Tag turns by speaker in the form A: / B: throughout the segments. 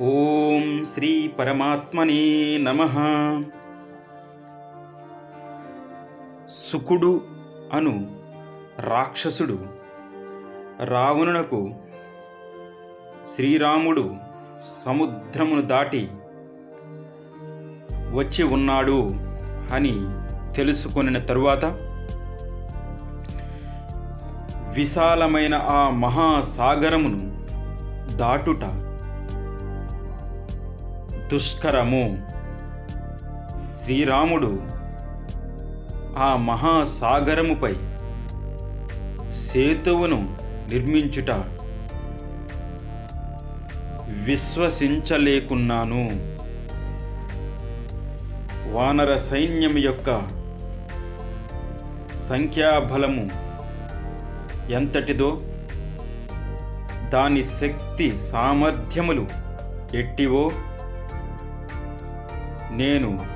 A: ఓం శ్రీ పరమాత్మనే నమ. సుకుడు అను రాక్షసుడు రావణునకు శ్రీరాముడు సముద్రమును దాటి వచ్చి ఉన్నాడు అని తెలుసుకొనిన తరువాత విశాలమైన ఆ మహాసాగరమును దాటుట దుష్కరము. శ్రీరాముడు ఆ మహాసాగరముపై సేతువును నిర్మించుట విశ్వసించలేకున్నాను. వానర సైన్యం యొక్క సంఖ్యాబలము ఎంతటిదో దాని శక్తి సామర్థ్యములు ఎట్టివో నేను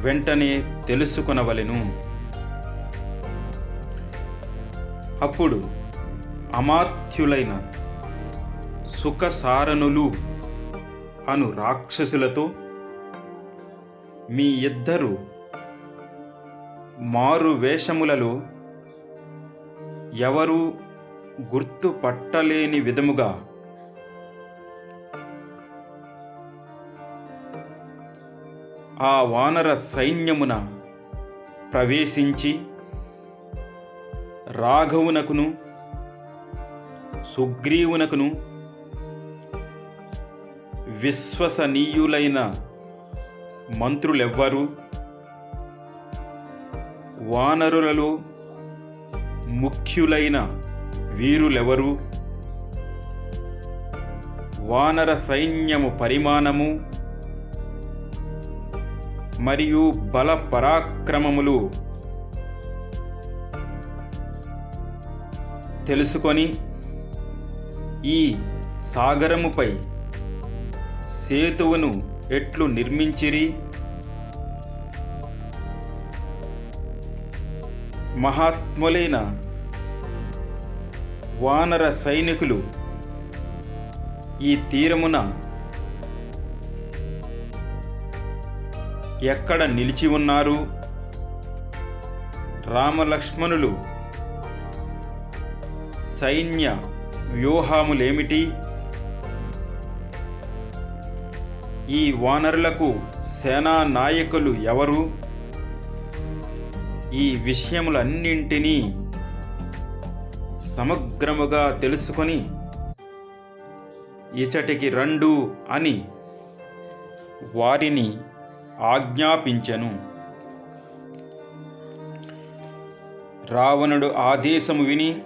A: వెంటనే తెలుసుకొనవలెను. అప్పుడు అమాత్యులైన సుఖసారణులు అను రాక్షసులతో మీ ఇద్దరు మారు వేషములలో ఎవరు గుర్తుపట్టలేని విధముగా ఆ వానర సైన్యమున ప్రవేశించి రాఘవునకును సుగ్రీవునకును విశ్వసనీయులైన మంత్రులెవ్వరు వానరులలో ముఖ్యులైన వీరులెవరు వానర సైన్యము పరిమాణము మరియు బల పరాక్రమములు తెలుసుకొని ఈ సాగరముపై సేతువును ఎట్లు నిర్మించిరి? మహాత్ములైన వానర సైనికులు ఈ తీరమున ఎక్కడ నిలిచి ఉన్నారు? రామలక్ష్మణులు. సైన్య వ్యూహములేమిటి? ఈ వానరులకు సేనా నాయకులు ఎవరు? ఈ విషయములన్నింటినీ సమగ్రముగా తెలుసుకొని ఇచటికి రండు అని వారిని ఆజ్ఞాపించెను. రావణుడు ఆదేశము విని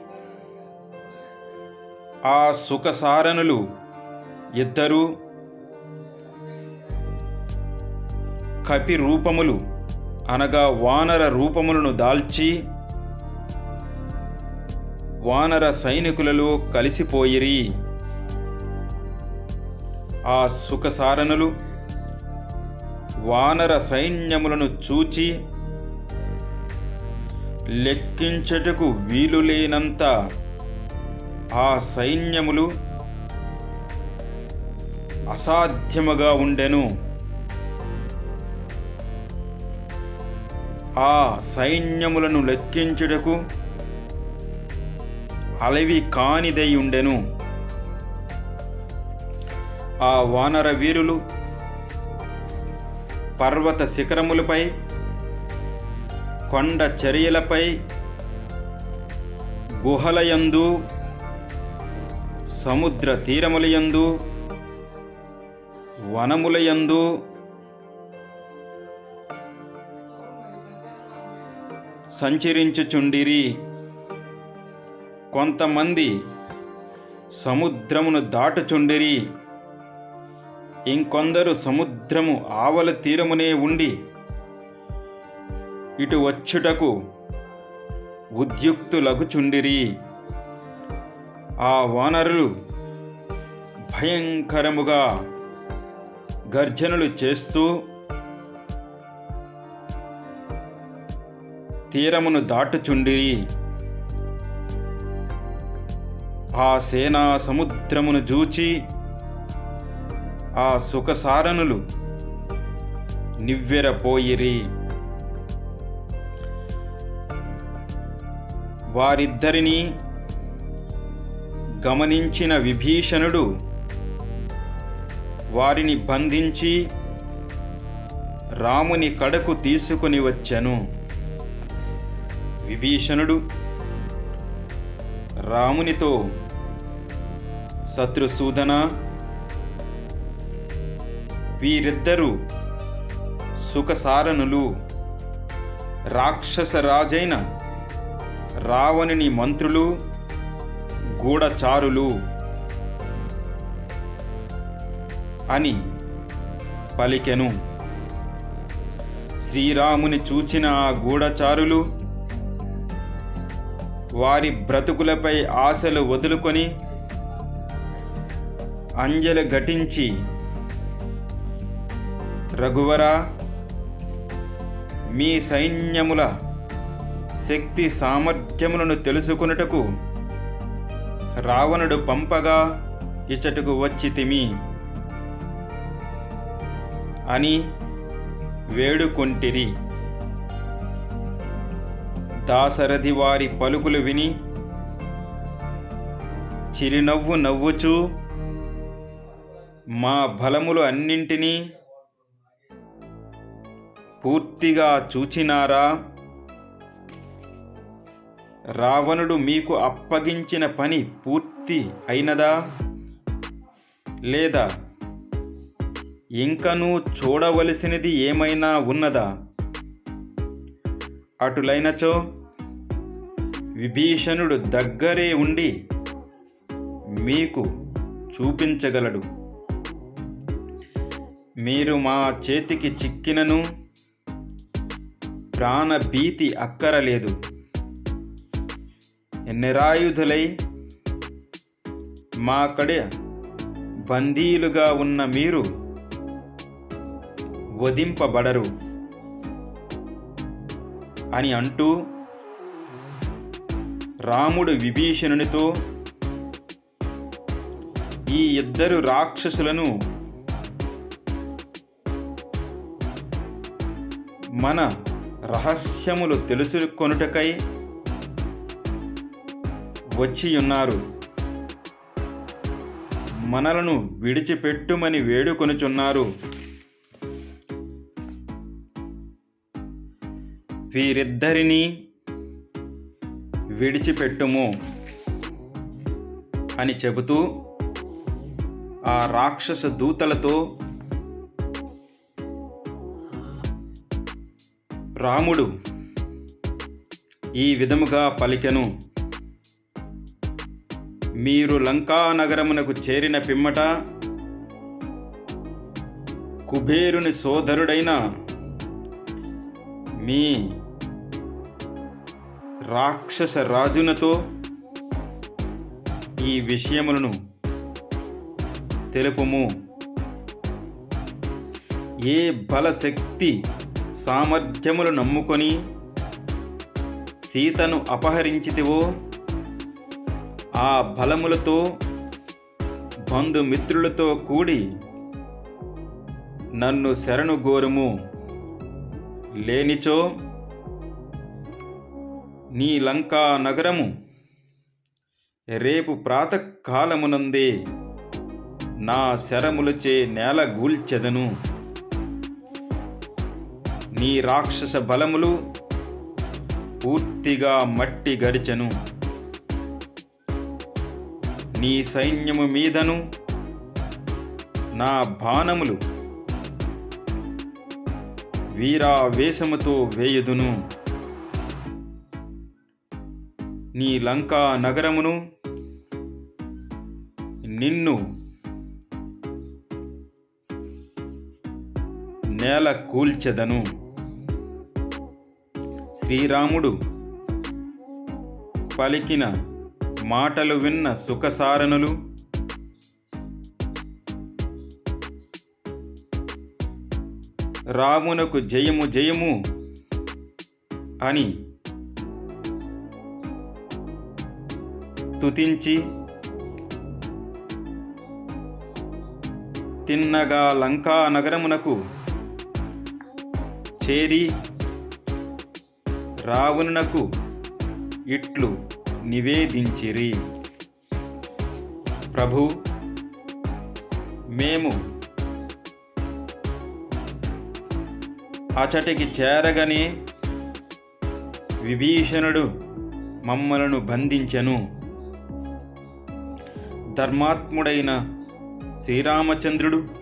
A: ఆ సుఖసారణులు ఇద్దరూ కపి రూపములు అనగా వానర రూపములను దాల్చి వానర సైనికులలో కలిసిపోయిరి. ఆ సుఖసారణులు వానర సైన్యములను చూచి లెక్కించటకు వీలులేనంత ఆ సైన్యములు అసాధ్యముగా ఉండెను. ఆ సైన్యములను లెక్కించుటకు అలవి కానిదై ఉండెను. ఆ వానర వీరులు పర్వత శిఖరములపై కొండ చర్యలపై గుహలయందు సముద్ర తీరములయందు వనములయందు సంచరించుచుండిరి. కొంతమంది సముద్రమును దాటుచుండిరి. ఇంకొందరు సముద్రము ఆవల తీరమునే ఉండి ఇటు వచ్చుటకు ఉద్యుక్తులగుచుండిరి. ఆ వానరులు భయంకరముగా గర్జనలు చేస్తూ తీరమును దాటుచుండిరి. ఆ సేనా సముద్రమును జూచి ఆ సుఖసారణులు నివ్వెరపోయిరి. వారిద్దరినీ గమనించిన విభీషణుడు వారిని బంధించి రాముని కడకు తీసుకొని వచ్చెను. విభీషణుడు రామునితో శత్రుసూదన వీరిద్దరూ సుఖసారణులు. రాక్షసరాజైన రావణుని మంత్రులు గూఢచారులు అని పలికెను. శ్రీరాముని చూచిన ఆ గూఢచారులు వారి బ్రతుకులపై ఆశలు వదులుకొని అంజలి ఘటించి రఘువరా మీ సైన్యముల శక్తి సామర్థ్యములను తెలుసుకొనుటకు రావణుడు పంపగా ఇచ్చటకు వచ్చి తిమి అని వేడుకొంటిరి. దాసరథి వారి పలుకులు విని చిరునవ్వు నవ్వుచూ మా బలములు అన్నింటినీ పూర్తిగా చూచినారా? రావణుడు మీకు అప్పగించిన పని పూర్తి అయినదా? లేదా? ఇంకనూ చూడవలసినది ఏమైనా ఉన్నదా? అటులైనచో విభీషణుడు దగ్గరే ఉండి మీకు చూపించగలడు. మీరు మా చేతికి చిక్కినను ప్రాణభీతి అక్కరలేదు. నిరాయుధులై మా కడే బందీలుగా ఉన్న మీరు వధింపబడరు. అని అంటూ రాముడు విభీషణునితో ఈ ఇద్దరు రాక్షసులను మన రహస్యములు తెలుసుకొనుటకై వచ్చియున్నారు. మనలను విడిచిపెట్టుమని వేడుకొనుచున్నారు. వీరిద్దరినీ విడిచిపెట్టుము అని చెబుతూ ఆ రాక్షస దూతలతో రాముడు ఈ విధముగా పలికెను. మీరు లంకా నగరమునకు చేరిన పిమ్మట కుబేరుని సోదరుడైన మీ రాక్షస రాజునతో ఈ విషయములను తెలుపుము. ఏ బలశక్తి సామర్థ్యములు నమ్ముకొని సీతను అపహరించితివో ఆ బలములతో బంధుమిత్రులతో కూడి నన్ను శరణు గోరుము. లేనిచో నీ లంకా నగరము రేపు ప్రాతకాలమునందే నా శరములచే నేల గూల్చెదను. నీ రాక్షస బలములు పూర్తిగా మట్టి గడిచెను. నీ సైన్యము మీదను నా బాణములు వీరావేశముతో వేయుదును. నీ లంకా నగరమును నిన్ను నేల కూల్చెదను. శ్రీరాముడు పలికిన మాటలు విన్న సుఖసారణులు రామునకు జయము జయము అని స్తుతించి తిన్నగా లంకా నగరమునకు చేరి రావణునకు ఇట్లు నివేదించిరి. ప్రభు మేము అచటికి చేరగనే విభీషణుడు మమ్మలను బంధించెను. ధర్మాత్ముడైన శ్రీరామచంద్రుడు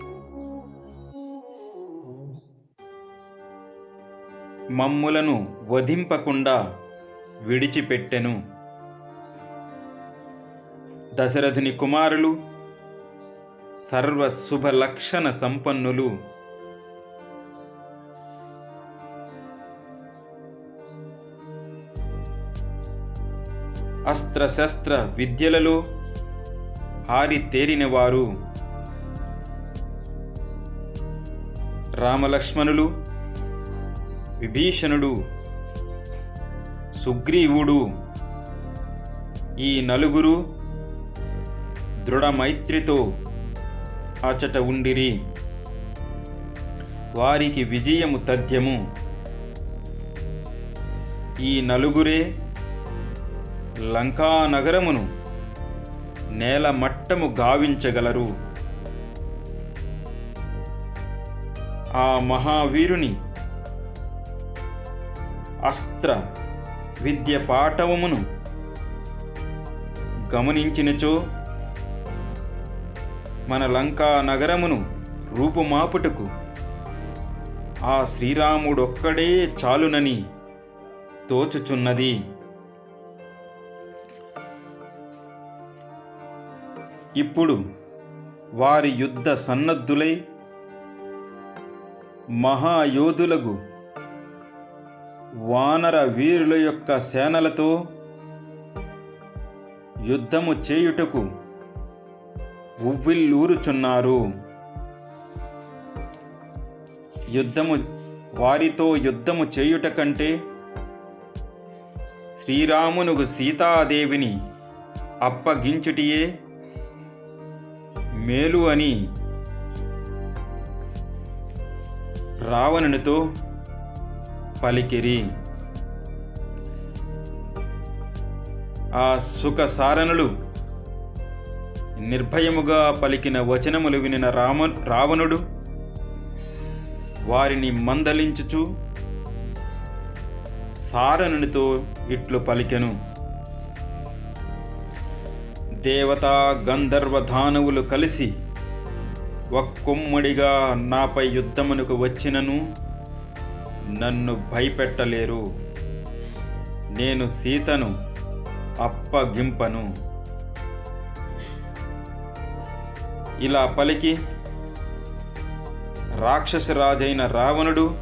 A: మమ్ములను వధింపకుండా విడిచిపెట్టెను. దశరథుని కుమారులు సర్వ శుభ లక్షణ సంపన్నులు. అస్త్రశస్త్ర విద్యలలో ఆరితేరినవారు రామలక్ష్మణులు విభీషణుడు సుగ్రీవుడు ఈ నలుగురు దృఢమైత్రితో అచట ఉండిరి. వారికి విజయము తథ్యము. ఈ నలుగురే లంకానగరమును నేల మట్టము గావించగలరు. ఆ మహావీరుని అస్త్ర విద్య పాఠవమును గమనించినచో మన లంకా నగరమును రూపుమాపుటకు ఆ శ్రీరాముడొక్కడే చాలునని తోచుచున్నది. ఇప్పుడు వారి యుద్ధ సన్నద్ధులై మహాయోధులకు వానర వీరుల యొక్క సేనలతో యుద్ధము చేయుటకు ఉవ్విల్లూరుచున్నారు యుద్ధము వారితో యుద్ధము చేయుట కంటే శ్రీరామునుకు సీతాదేవిని అప్పగించుటియే మేలు అని రావణునితో పలికిరి. ఆ సుఖ సారణులు నిర్భయముగా పలికిన వచనములు వినిన రామ రావణుడు వారిని మందలించుచు సారణునితో ఇట్లు పలికెను. దేవతా గంధర్వ దానవులు కలిసి ఒక్కొమ్మడిగా నాపై యుద్ధమునకు వచ్చినను. నన్ను భయపెట్టలేరు. నేను సీతను అప్పగింపను. ఇలా పలికి రాక్షసరాజైన రావణుడు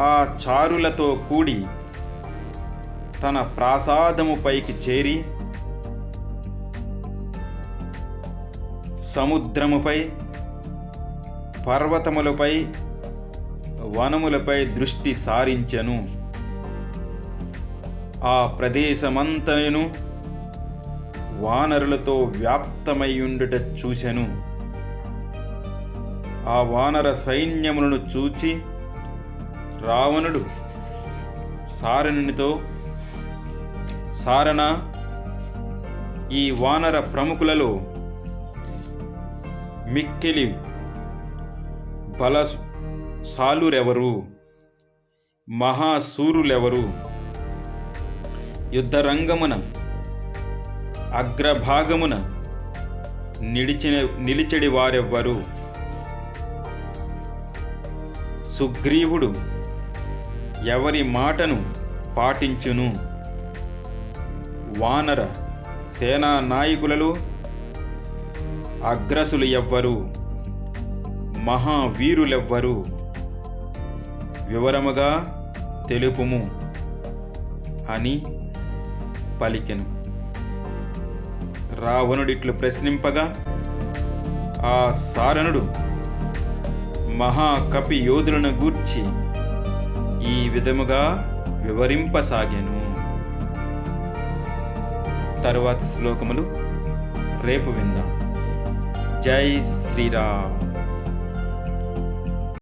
A: ఆ చారులతో కూడి తన ప్రాసాదముపైకి చేరి సముద్రముపై పర్వతములపై వనములపై దృష్టి సారించెను. ఆ ప్రదేశమంతను వానరులతో వ్యాప్తమయ్యుండుట చూచెను. ఆ వానర సైన్యములను చూచి రావణుడు సారణునితో సారణ ఈ వానర ప్రముఖులలో మిక్కిలి బల సాలురెవరు? మహాసూరులెవరు యుద్ధరంగమున అగ్రభాగమున నిలిచిన నిలిచెడి వారెవ్వరు సుగ్రీవుడు ఎవరి మాటను పాటించును? వానర సేనా నాయకులలో అగ్రసులు ఎవ్వరు? మహావీరులెవ్వరు? వివరముగా తెలుపుము అని పలికెను. రావణుడిట్లు ప్రశ్నింపగా ఆ సారణుడు మహాకపి యోధులను గూర్చి ఈ విధముగా వివరింపసాగాను. తరువాతి శ్లోకములు రేపు విందాం. జై శ్రీరామ్.